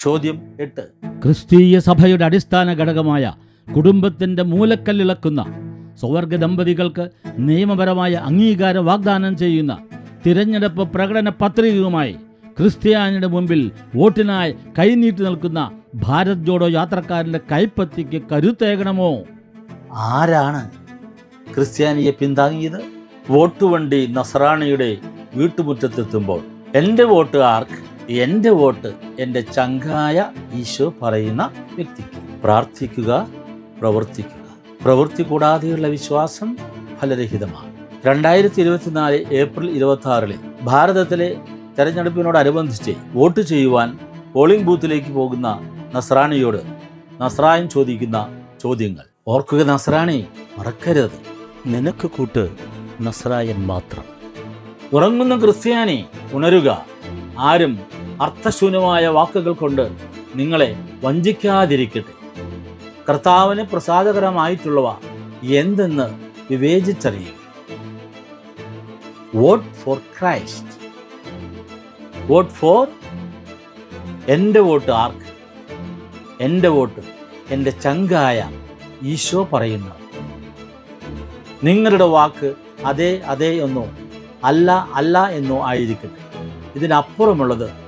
ചോദ്യം എട്ട്. ക്രിസ്തീയ സഭയുടെ അടിസ്ഥാന ഘടകമായ കുടുംബത്തിന്റെ മൂലക്കല്ലിളക്കുന്ന സ്വവർഗ ദമ്പതികൾക്ക് നിയമപരമായ അംഗീകാരം വാഗ്ദാനം ചെയ്യുന്ന തിരഞ്ഞെടുപ്പ് പ്രകടന പത്രികയുമായി ക്രിസ്ത്യാനിയുടെ മുമ്പിൽ വോട്ടിനായി കൈനീട്ടി നിൽക്കുന്ന ഭാരത് ജോഡോ യാത്രക്കാരന്റെ കൈപ്പത്തിക്ക് കരുത്തേകണമോ? ആരാണ് ക്രിസ്ത്യാനിയെ പിന്താങ്ങിയത്? വോട്ട് വണ്ടി നസറാണിയുടെ വീട്ടുമുറ്റത്തെത്തുമ്പോൾ എന്റെ വോട്ട് ആർക്ക്? എന്റെ വോട്ട് എന്റെ ചങ്കായ ഈശോ പറയുന്ന വ്യക്തിക്ക് പ്രാർത്ഥിക്കുക പ്രവർത്തിക്കുക. പ്രവൃത്തി കൂടാതെയുള്ള വിശ്വാസം ഫലരഹിതമാണ്. രണ്ടായിരത്തി ഇരുപത്തിനാല് ഏപ്രിൽ ഇരുപത്തി ആറിലെ ഭാരതത്തിലെ തെരഞ്ഞെടുപ്പിനോടനുബന്ധിച്ച് വോട്ട് ചെയ്യുവാൻ പോളിംഗ് ബൂത്തിലേക്ക് പോകുന്ന നസ്രാണിയോട് നസ്രായൻ ചോദിക്കുന്ന ചോദ്യങ്ങൾ. ഓർക്കുക നസ്രാണി മറക്കരുത്. നിനക്ക് കൂട്ട് നസ്രായൻ മാത്രം. ഉറങ്ങുന്ന ക്രിസ്ത്യാനി ഉണരുക. ആരും അർത്ഥശൂന്യമായ വാക്കുകൾ കൊണ്ട് നിങ്ങളെ വഞ്ചിക്കാതിരിക്കട്ടെ. കർത്താവിന് പ്രസാദകരമായിട്ടുള്ളവ എന്തെന്ന് വിവേചിച്ചറിയും. Vote for Christ. Vote for എന്റെ വോട്ട് ആർക്ക്? എന്റെ വോട്ട് എന്റെ ചങ്കായ ഈശോ പറയുന്നത് നിങ്ങളുടെ വാക്ക് അതെ അതെ എന്നോ അല്ല അല്ല എന്നോ ആയിരിക്കട്ടെ. ഇതിനപ്പുറമുള്ളത്